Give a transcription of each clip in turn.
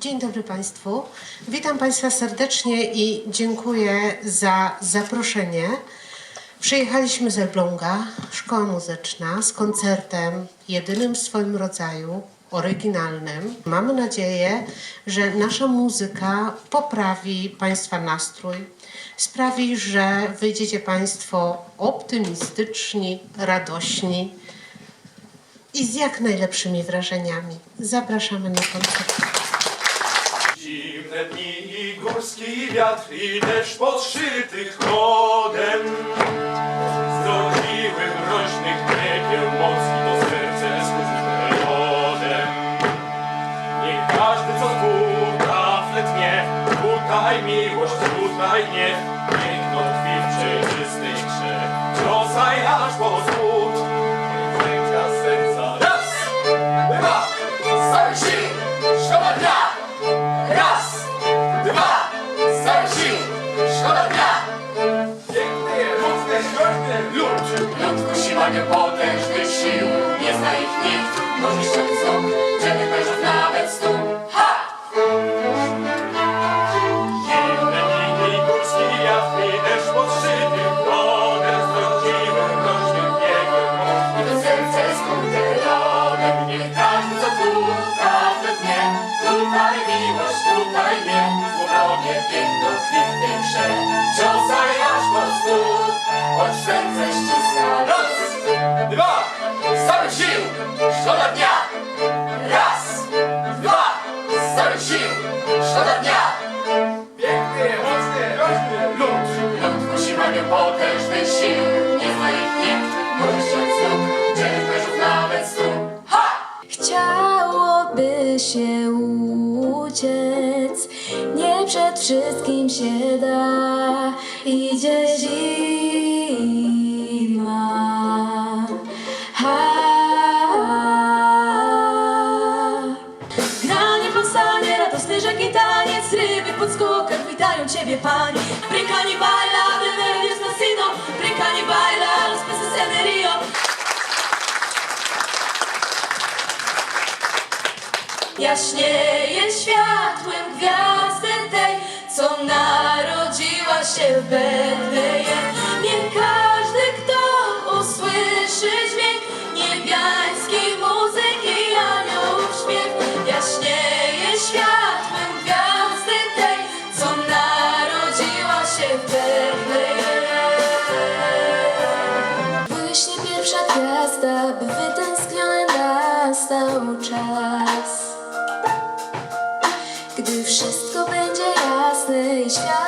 Dzień dobry Państwu. Witam Państwa serdecznie i dziękuję za zaproszenie. Przyjechaliśmy z Elbląga, szkoła muzyczna, z koncertem jedynym w swoim rodzaju, oryginalnym. Mamy nadzieję, że nasza muzyka poprawi Państwa nastrój, sprawi, że wyjdziecie Państwo optymistyczni, radośni i z jak najlepszymi wrażeniami. Zapraszamy na koncert morski wiatr i deszcz podszytych chodem. Zrobiły mroźnych piekieł mocki to serce skórze lodem. Niech każdy co kuta fletnie, tutaj miłość, tutaj nie. Piękno tkwi w przejrzystej grze, rozaj aż po skórze. Brak potężnych sił, nie zna ich nikt. Możesz się wzrok, jaśnieje światłem gwiazdy tej, co narodziła się w będzie jasny i świat.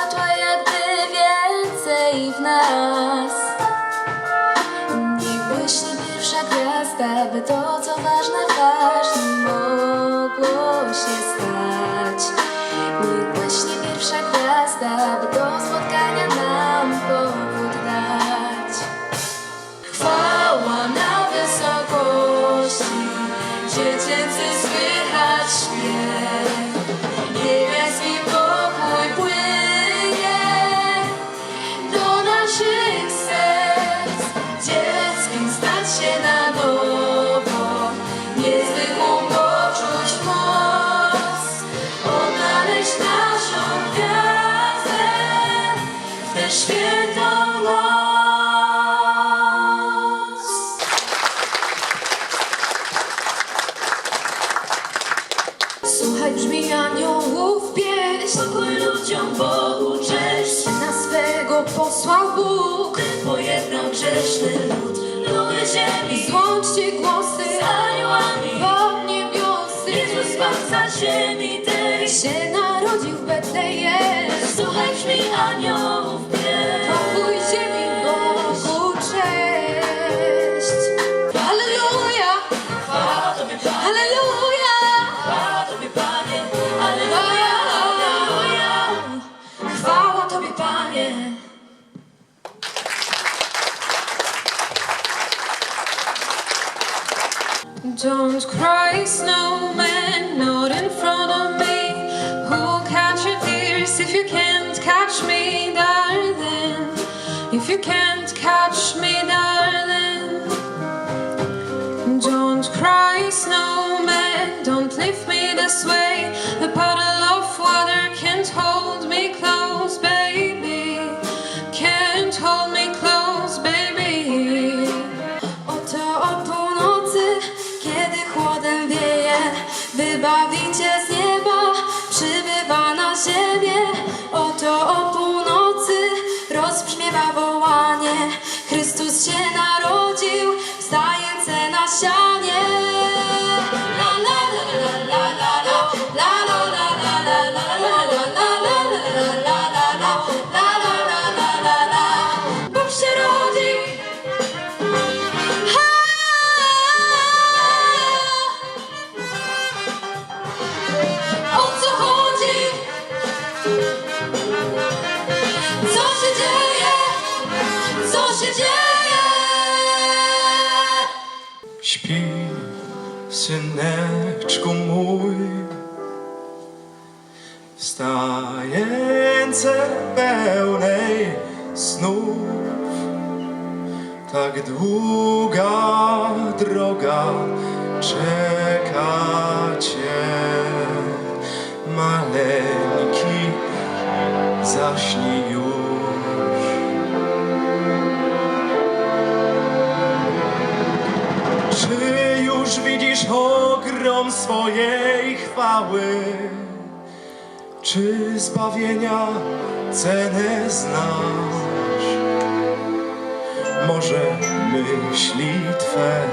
ziemi tej Się narodził w Betlejem. Słuchaj brzmi anioł. you can't catch me. Syneczku mój, wstające pełnej snów. Tak długa droga czeka cię, maleńki, zaśnij już. Już widzisz ogrom swojej chwały? Czy zbawienia cenę znasz? Może myśli Twe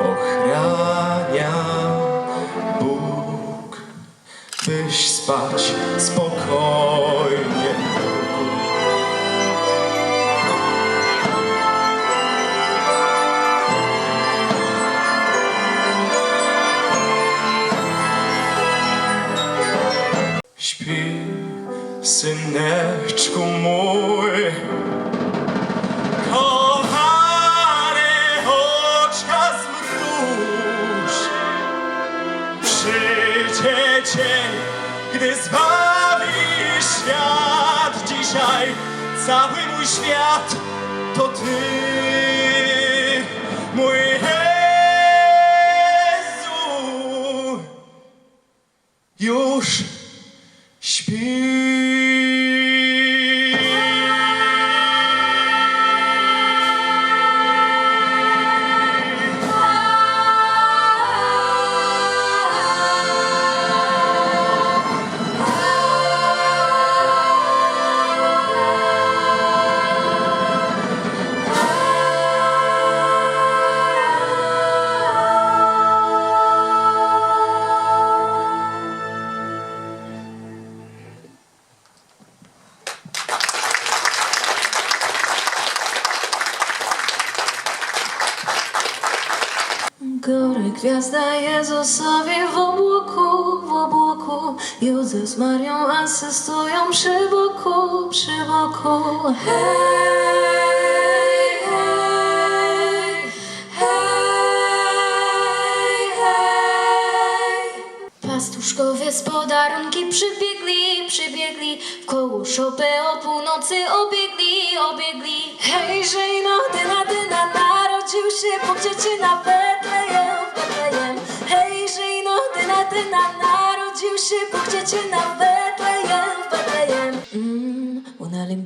ochrania Bóg, byś spać spokojnie syneczku mój, kochany oczka zmruż. Przyjdzie dzień, gdy zbawisz świat. Dzisiaj cały mój świat to Ty, mój Jezu. Już śpi. Gwiazda Jezusowi w obłoku, w obłoku. Józef z Marią asystują przy boku, przy boku. Hej, hej, hej, hej. Pastuszkowie z podarunki przybiegli, przybiegli. W koło szopę o północy obiegli, obiegli. Hejże no, dyna, dyna, narodził się Bóg dzieci na Betlejem, dyna, narodził się Bóg dzieci na Betlejem,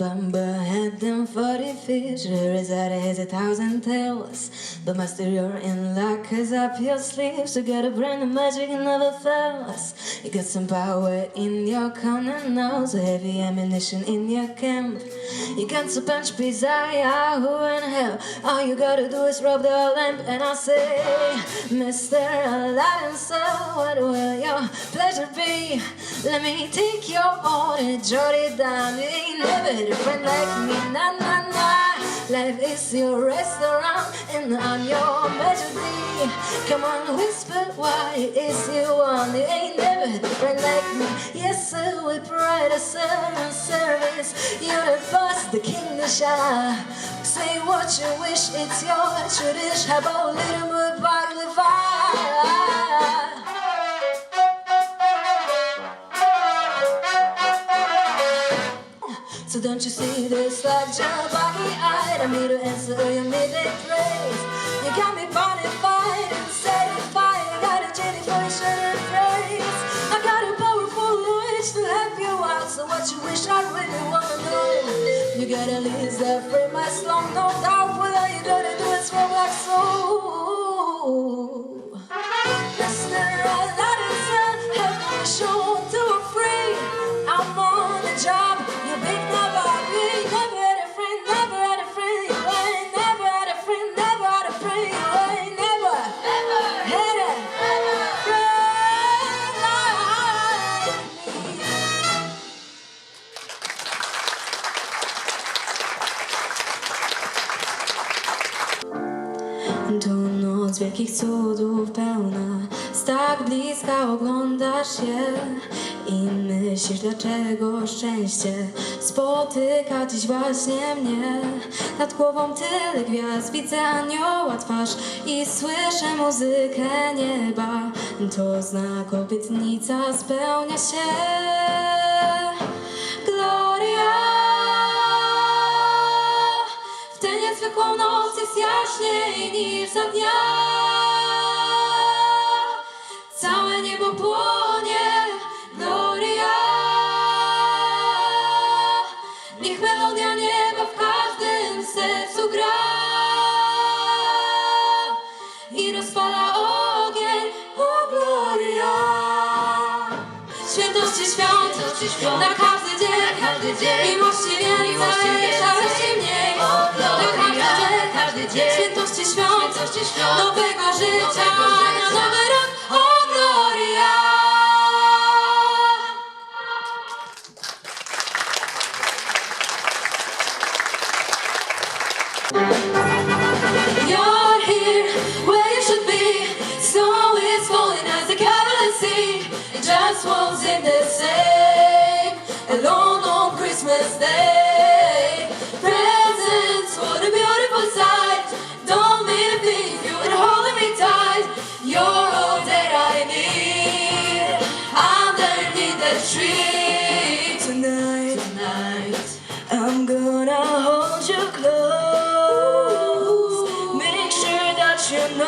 Alibaba had them forty fish Sherazade has a thousand tails. But master you're in luck Cause up your sleeves You got a brand of magic never fails You got some power in your corner now So heavy ammunition in your camp You got to punch Pizarre, who in hell All you gotta do is rub the lamp And I say Mr. Aladdin So what will your pleasure be? Let me take your order You ain't never had a friend like me Na na na. Life is your restaurant And I'm your majesty. Come on, whisper why is you want You ain't never had a friend like me. Yes, sir, we pride I serve and service. You're the boss, the king, the shah. Say what you wish, it's your tradition. How about a little more bodily fire? So don't you see this like your body eyed? I'm here to answer your midday praise. You got me bonafide and satisfied. I got a genie for your shirt and praise. I got a powerful wish to help you out. So what you wish I really wanna know? You got a list that frame my slum, no doubt. Are you gonna do? It's from like soul. Wielkich cudów pełna. Z tak bliska oglądasz je I myślisz, dlaczego szczęście spotyka dziś właśnie mnie. Nad głową tyle gwiazd, widzę anioła twarz I słyszę muzykę nieba. To znak obietnica spełnia się jaśniej niż za dnia Całe niebo płonie Gloria. Niech melodia nieba w każdym sercu gra. I rozpala ogień O Gloria. Świętości świąt, na każdy dzień, miłości więcej, szarości mniej. Na każdy dzień, świętości świąt, nowego życia, na nowy rok. O Gloria! You're here where you should be. Snow is falling as the carols sing. It just won't seem the same. You know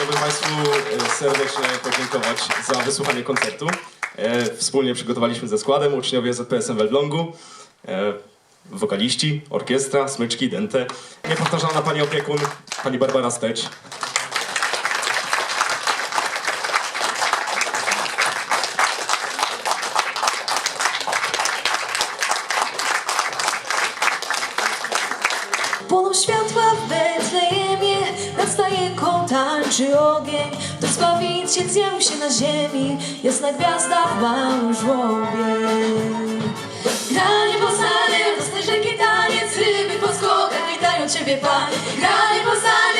Chciałbym Państwu e, serdecznie podziękować za wysłuchanie koncertu. E, Wspólnie przygotowaliśmy ze składem uczniowie ZPSM w Elblągu, e, wokaliści, orkiestra, smyczki, dente. Niepowtarzalna pani opiekun, pani Barbara Stecz. Płoną światła tańczy ogień. To Zbawiciel zjawił się na ziemi, jasna gwiazda w małym żłobie. Granie powstanie, rosny rzeki taniec, ryby po skokach witają Ciebie Panie. Granie rosny